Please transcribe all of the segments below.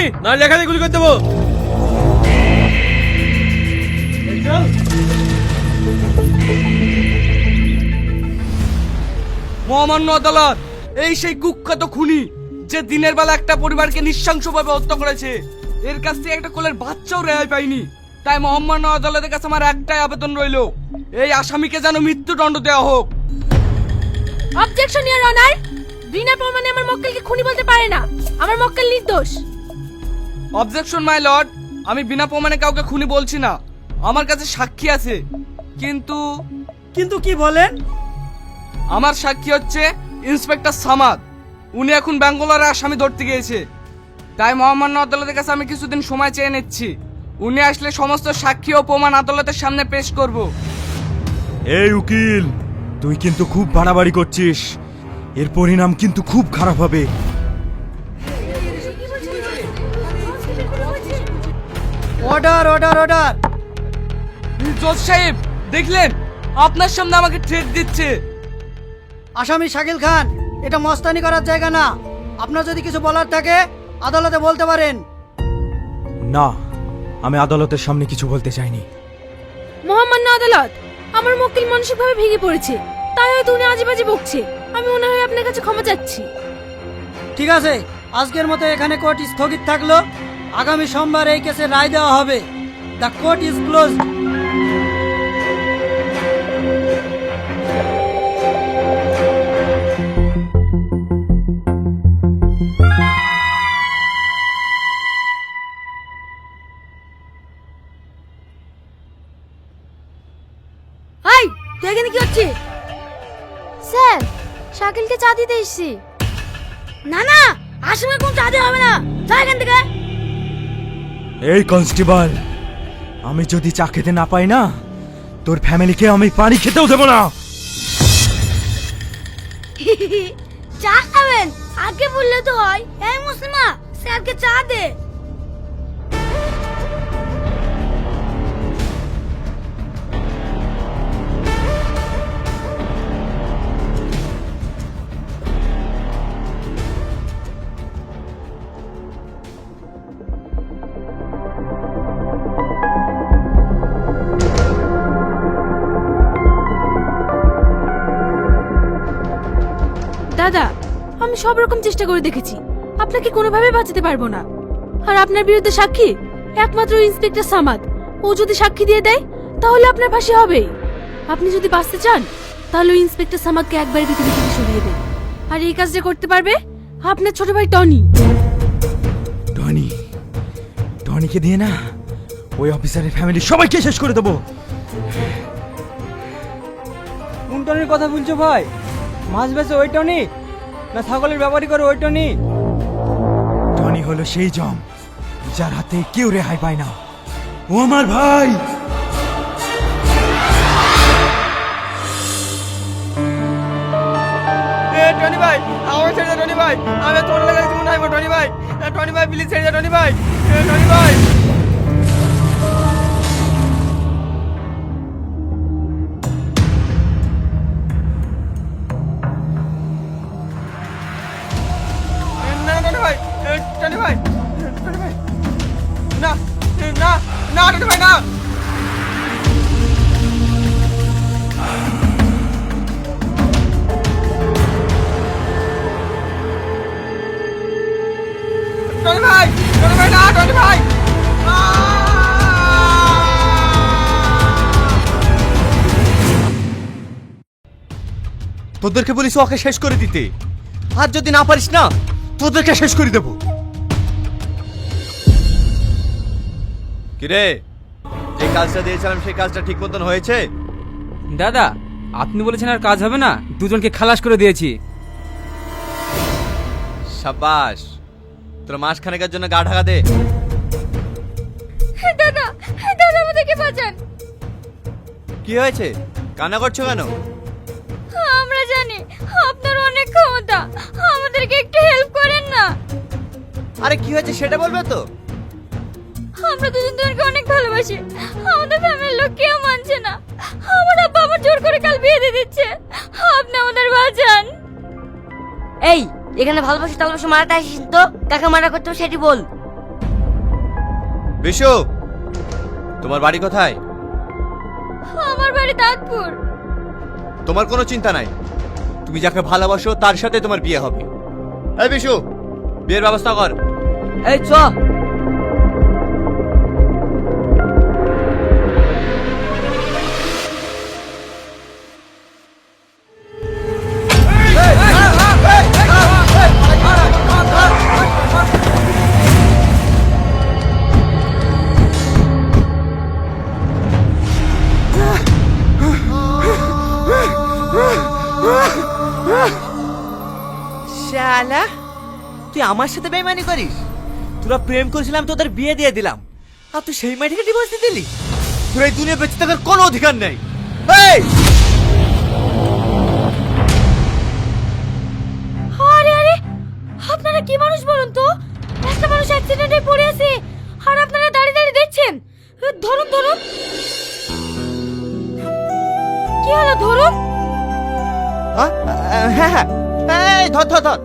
দি না লেখা দিয়ে গুলি করে দেবো। মহামান্য আদালত এই সেই কুখ্যাত খুনি যে দিনের বেলা একটা পরিবারকে নৃশংসভাবে হত্যা করেছে। এর কাছ থেকে একটা কোলের বাচ্চাও রেহাই পায়নি তাই মহামান্য আদালতের কাছে আমার একটাই আবেদন রইল এই আসামিকে যেন মৃত্যুদণ্ড দেওয়া হোক। অবজেকশন ইয়ার অনার বিনা প্রমাণে আমার মক্কেলকে খুনি বলতে পারে না। আমার মক্কেল নির্দোষ। অবজেকশন মাই লর্ড আমি বিনা প্রমাণে কাউকে খুনি বলছি না। আমার কাছে সাক্ষী আছে। কিন্তু কিন্তু কি বলেন? আমার সাক্ষী হচ্ছে ইন্সপেক্টর সামাদ। উনি এখন ব্যাঙ্গালোরে আসামি ধরতে গিয়েছে। তাই মহামান্য আদালতের কাছে আমি কিছুদিন সময় চেয়ে নিচ্ছি। উনি আসলে সমস্ত সাক্ষী ও প্রমাণ আদালতের সামনে পেশ করব। এই উকিল তুই কিন্তু খুব বাড়াবাড়ি করছিস। এর পরিণাম কিন্তু খুব খারাপ হবে। অর্ডার অর্ডার অর্ডার জজ সাহেব দেখলেন? আপনার সামনে আমাকে থ্রেট দিচ্ছে। আসামি শাকিল খান এটা মস্তানি করার জায়গা না। আপনার যদি কিছু বলার থাকে আদালতে বলতে পারেন। না আমি আদালতের সামনে কিছু বলতে চাইনি। মহামান্য আদালত আমার মক্কেল মানসিকভাবে ভেঙে পড়েছে। তাই হয়তো উনি আজে বাজে বকছে। আমি ওনার হয়ে আপনার কাছে ক্ষমা চাচ্ছি। ঠিক আছে আজকের মতো এখানে কোর্ট স্থগিত থাকল। আগামী সোমবার এই কেসে রায় দেওয়া হবে। দ্য কোর্ট ইজ ক্লোজ এখানে কি হচ্ছে স্যার শাকিলকে চা দিতে এসেছি। না না আসামে কোন চা দিয়ে হবে না। যা এখান থেকে। এই কনস্টেবল, আমি যদি চা খেতে না পাই না, তোর ফ্যামিলিকে আমি পানি খেতেও দেবো না। চা খাবেন? আগে বললে তো হয়। এই মুসলিমা, স্যারকে চা দে। আমি সব রকম চেষ্টা করে দেখেছি। আপনাকে কোনোভাবে বাঁচাতে পারব না। আর আপনার বিরুদ্ধে সাক্ষী? একমাত্র ইন্সপেক্টর সামাদ। ও যদি সাক্ষী দিয়ে দেয় তাহলে আপনার ফাঁসি হবে আপনি যদি বাঁচতে চান তাহলে ওই ইন্সপেক্টর সামাদকে একবার পৃথিবী থেকে সরিয়ে দেন। আর এই কাজটা করতে পারবে আপনার ছোট ভাই টনি। টনি টনিকে দিয়ে না ওই অফিসারের ফ্যামিলি সবাইকে শেষ করে দেবো। কোন টনির কথা বলছো ভাই? মাছ বেচে ওই টনি? না ছাগলের ব্যাপারই করে ওই টনি? টনি হলো সেই জম যার হাতে কেউ রেহাই পায় না। ও আমার ভাই! এ টনি ভাই আমার ছেড়ে টনি ভাই। আমি তোর লাগে জীবন আইবো টনি ভাই। এ, টনি ভাই প্লিজ ছেড়ে টনি ভাই। টনি ভাই। তোদেরকে বলিস ওকে শেষ করে দিতে। আর যদি না পারিস না তোদেরকে শেষ করে দেব। কিরে যে কাজটা দিয়েছিলাম সেই কাজটা ঠিক মতন হয়েছে? দাদা আপনি বলেছেন আর কাজ হবে না দুজনকে খালাস করে দিয়েছি। সাবাস তোর মাসখানেকের জন্য গা ঢাকা দে। দাদা দাদা আমাদেরকে বাঁচান। কি হয়েছে? কান্না করছ কেন? আমরা জানি আপনার অনেক ক্ষমতা। আমাদেরকে একটু হেল্প করেন না। আরে কি হয়েছে সেটা বলবে তো? আমরা দুজন দুজনকে অনেক ভালোবাসি। আমাদের ফ্যামিলির লোক কেউ মানছে না। আমার আব্বা আমার জোর করে কাল বিয়ে দিয়ে দিচ্ছে। আপনি আমাদের বাঁচান। এই এখানে ভালোবাসা টালবাসা মারাটা আসিস তো? কাকে মারা করতে হবে সেটি বল। বিশু তোমার বাড়ি কোথায়? আমার বাড়ি দাঁতপুর। তোমার কোনো চিন্তা নাই। তুমি যাকে ভালোবাসো তার সাথে তোমার বিয়ে হবে। এই বিশু। বিয়ের ব্যবস্থা কর। এই চ তুই আমার সাথে বেমানি করিস? তোরা প্রেম করেছিলাম তোদের বিয়ে দিয়ে দিলাম। আর তুই সেই মাটিকে ডিভোর্স দিয়ে দিলি? তোর এই দুনিয়া বেঁচে থাকার কোনো অধিকার নেই। এই! আরে আরে! আপনারা কি মানুষ বলুন তো? একটা মানুষ অ্যাক্সিডেন্টে পড়ে আছে আর আপনারা দাঁড়িয়ে দাঁড়িয়ে দেখছেন। ধরুন ধরুন। কি হলো ধরুন? হ্যাঁ হ্যাঁ হ্যাঁ এই ধর ধর ধর।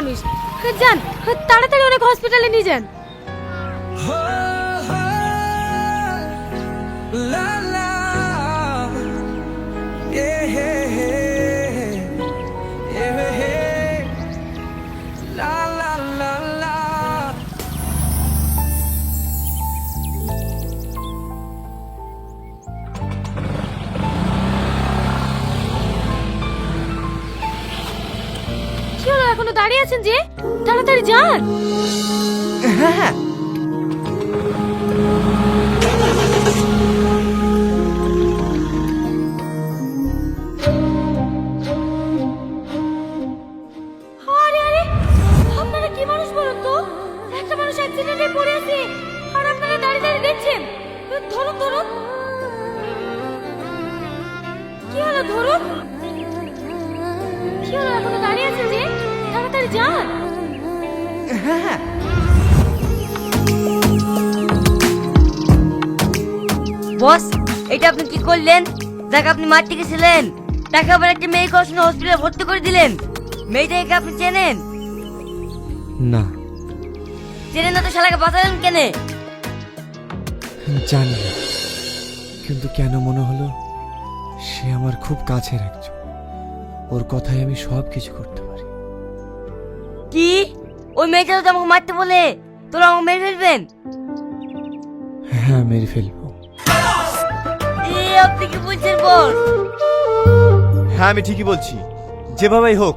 মানুষ যান। তাড়াতাড়ি অনেক হসপিটালে নিয়ে যান। এখনও দাঁড়িয়ে আছেন যে? তাড়াতাড়ি যান। হ্যাঁ হ্যাঁ। আরে আরে আপনারা কি মানুষ বলুন তো? একটা মানুষ অ্যাক্সিডেন্টে পড়ে আছে আর আপনারা দাঁড়িয়ে দাঁড়িয়ে দেখছেন। ধরুন ধরুন। কি হলো ধরুন? কি হলো এখনও? তাড়াতাড়ি যান বস এটা আপনি কি করলেন? দেখ আপনি মারতে গেছিলেন তাকে আবার একটা মেয়ে কষ্ট হসপিটালে ভর্তি করে দিলেন। মেয়েটাকে আপনি চেনেন? না। চেনেন না তো শালাকে বাঁচালেন কেনে? জানি না। কিন্তু কেন মনে হলো সে আমার খুব কাছের একজন। ওর কথায় আমি সব কিছু করতে পারি কি? ওই মেয়েটা তো আমাকে মারতে বলে তোরা আমাকে মেরে ফেলবেন? হ্যাঁ মেরে ফেলব। এ আপনি কি বলছেন বস হ্যাঁ আমি ঠিকই বলছি। যেভাবেই হোক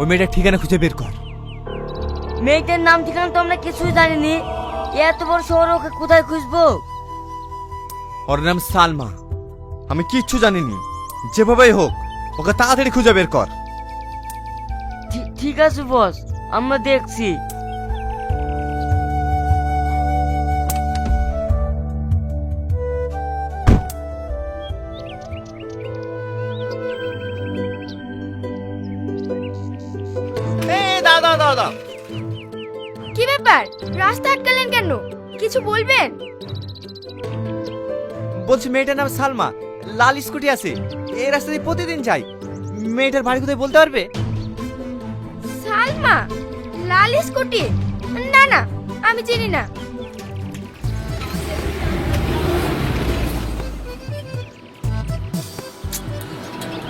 ওই মেয়েটার ঠিকানা খুঁজে বের কর। মেয়েটার নাম ঠিকানা তো আমরা কিছুই জানিনি। এত বড় শহর ওকে কোথায় খুঁজবো? ওর নাম সালমা। আমি কিচ্ছু জানিনি। যেভাবেই হোক ওকে তাড়াতাড়ি খুঁজে বের কর। ঠিক আছে বস। আমরা দেখছি। এই দাও দাও দাও দাও কি ব্যাপার? রাস্তা আটকালেন কেন? কিছু বলবেন? বলছি মেয়েটার নাম সালমা। লাল স্কুটি আছে। এই রাস্তা দিয়ে প্রতিদিন যাই। মেয়েটার বাড়ি কোথায় বলতে পারবে? সালমা লাল স্কুটি? না না আমি চিনি না।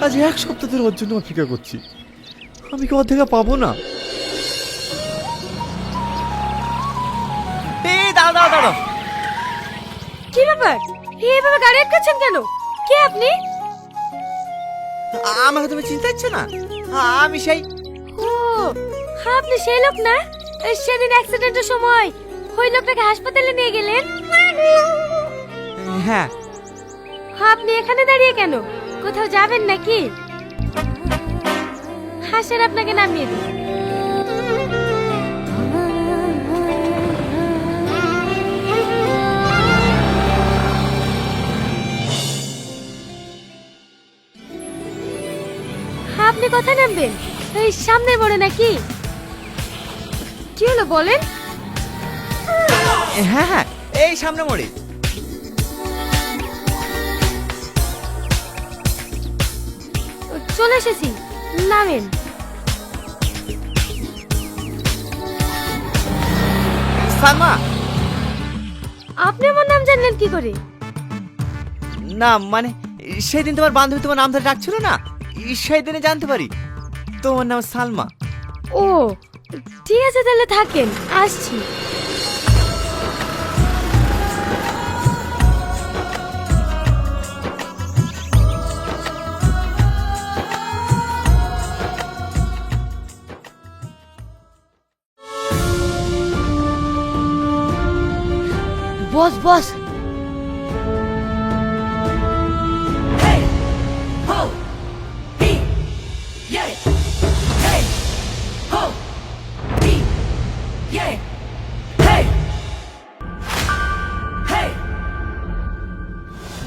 আজ এক সপ্তাহ ধরে ওর জন্য অপেক্ষা করছি। আমি কি অর্ধেকা পাবো না? এই দাও দাও দাও। কি ব্যাপার? এইভাবে গাড়ি আটকাচ্ছেন কেন? কে আপনি? আমাকে তুমি চিনতে পারছ না? আমি সেই হ্যাঁ আপনি সেই লোক না। সেদিন অ্যাক্সিডেন্টের সময় ওই লোকটাকে হাসপাতালে নিয়ে গেলেন। হ্যাঁ।, হ্যাঁ। আপনি এখানে দাঁড়িয়ে কেন? কোথাও যাবেন নাকি? হাসেন আপনাকে নামিয়ে দিই। হ্যাঁ, আপনি কোথায় নামবেন? এই সামনে বড় নাকি? কি হলো বলেন? হ্যাঁ হ্যাঁ এই সামনে মোড়ে চলে এসেছি নামেন। সালমা। আপনি আমার নাম জানলেন কি করে? না মানে সেদিন তোমার বান্ধবী তোমার নাম ধরে ডাকছিল না? সেই দিনে জানতে পারি। তোমার নাম সালমা। ও ঠিক আছে তাহলে থাকেন। আসছি। বস বস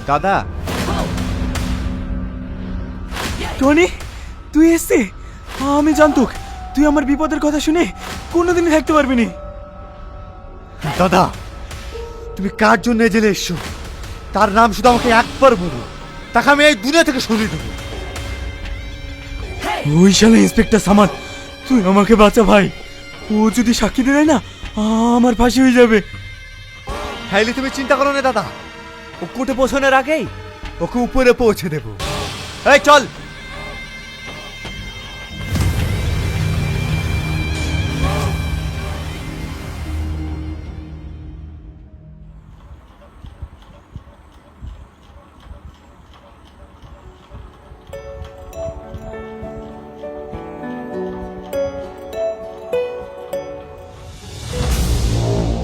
দাদা। টনি তুই এসছে আমি জানতুক তুই আমার বিপদের কথা শুনে কোনোদিনই থাকতে পারবি না। দাদা তুমি কার জন্য এই জেলে এসছো? তার নাম শুধু আমাকে একবার বলো। তাকে আমি এই দুনিয়া থেকে সরিয়ে দেবো। ওই শালা ইন্সপেক্টর সামাদ তুই আমাকে বাঁচা ভাই। ও যদি সাক্ষী দেয় না আমার ফাঁসি হয়ে যাবে। হাইলি তুমি চিন্তা করো না দাদা। ও কোর্টে পৌঁছানোর আগেই ওকে উপরে পৌঁছে দেবো। এই চল।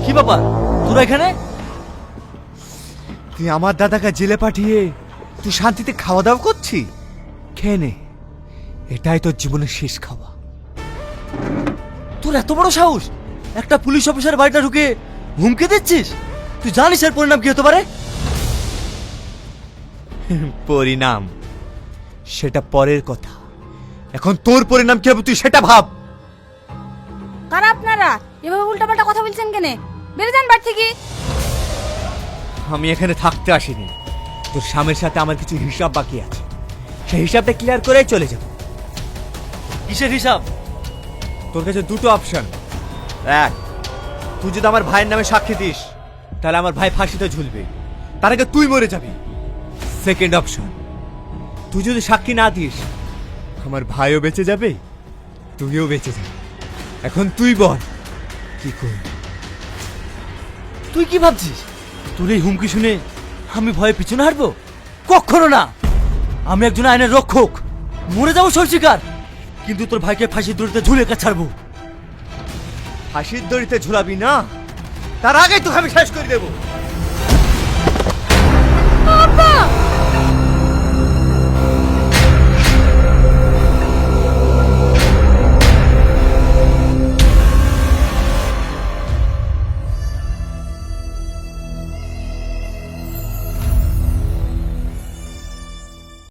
কি বাবা তোরা এখানে? তুই আমার দাদাকে জেলে পাঠিয়ে তুই শান্তিতে খাওয়া দাওয়া করছি? খেয়ে নে। এটাই তোর জীবনের শেষ খাওয়া। তোর এত বড় সাহস? একটা পুলিশ অফিসার বাড়িটা ঢুকে হুমকি দিচ্ছিস? তুই জানিস এর পরিণাম কি হতে পারে? পরিণাম। সেটা পরের কথা। এখন তোর পরিণাম কি হবে তুই সেটা ভাব। কারা আপনারা? এভাবে উল্টাপাল্টা কথা বলছেন কেন? বেড়ে যান বাড়ি থেকে। আমি এখানে থাকতে আসিনি। তোর স্বামীর সাথে আমার কিছু হিসাব বাকি আছে। সেই হিসাবটা ক্লিয়ার করেই চলে যাব। কিসের হিসাব? তোর কাছে দুটো অপশন এক তুই যদি আমার ভাইয়ের নামে সাক্ষী দিস তাহলে আমার ভাই ফাঁসিতে ঝুলবে। তার আগে তুই মরে যাবি। সেকেন্ড অপশন তুই যদি সাক্ষী না দিস আমার ভাইও বেঁচে যাবে তুইও বেঁচে যাবে। এখন তুই বল কি করবি? তুই কি ভাবছিস? তোর এই হুমকি শুনে আমি ভয়ে পিছনে হাঁটবো? কখনো না। আমি একজন আইনের রক্ষক। মরে যাব সব কিন্তু তোর ভাইকে ফাঁসির দড়িতে ঝুলে কাছাড়বো ফাঁসির দড়িতে ঝুলাবি না? তার আগেই তোকে আমি শেষ করে দেবো।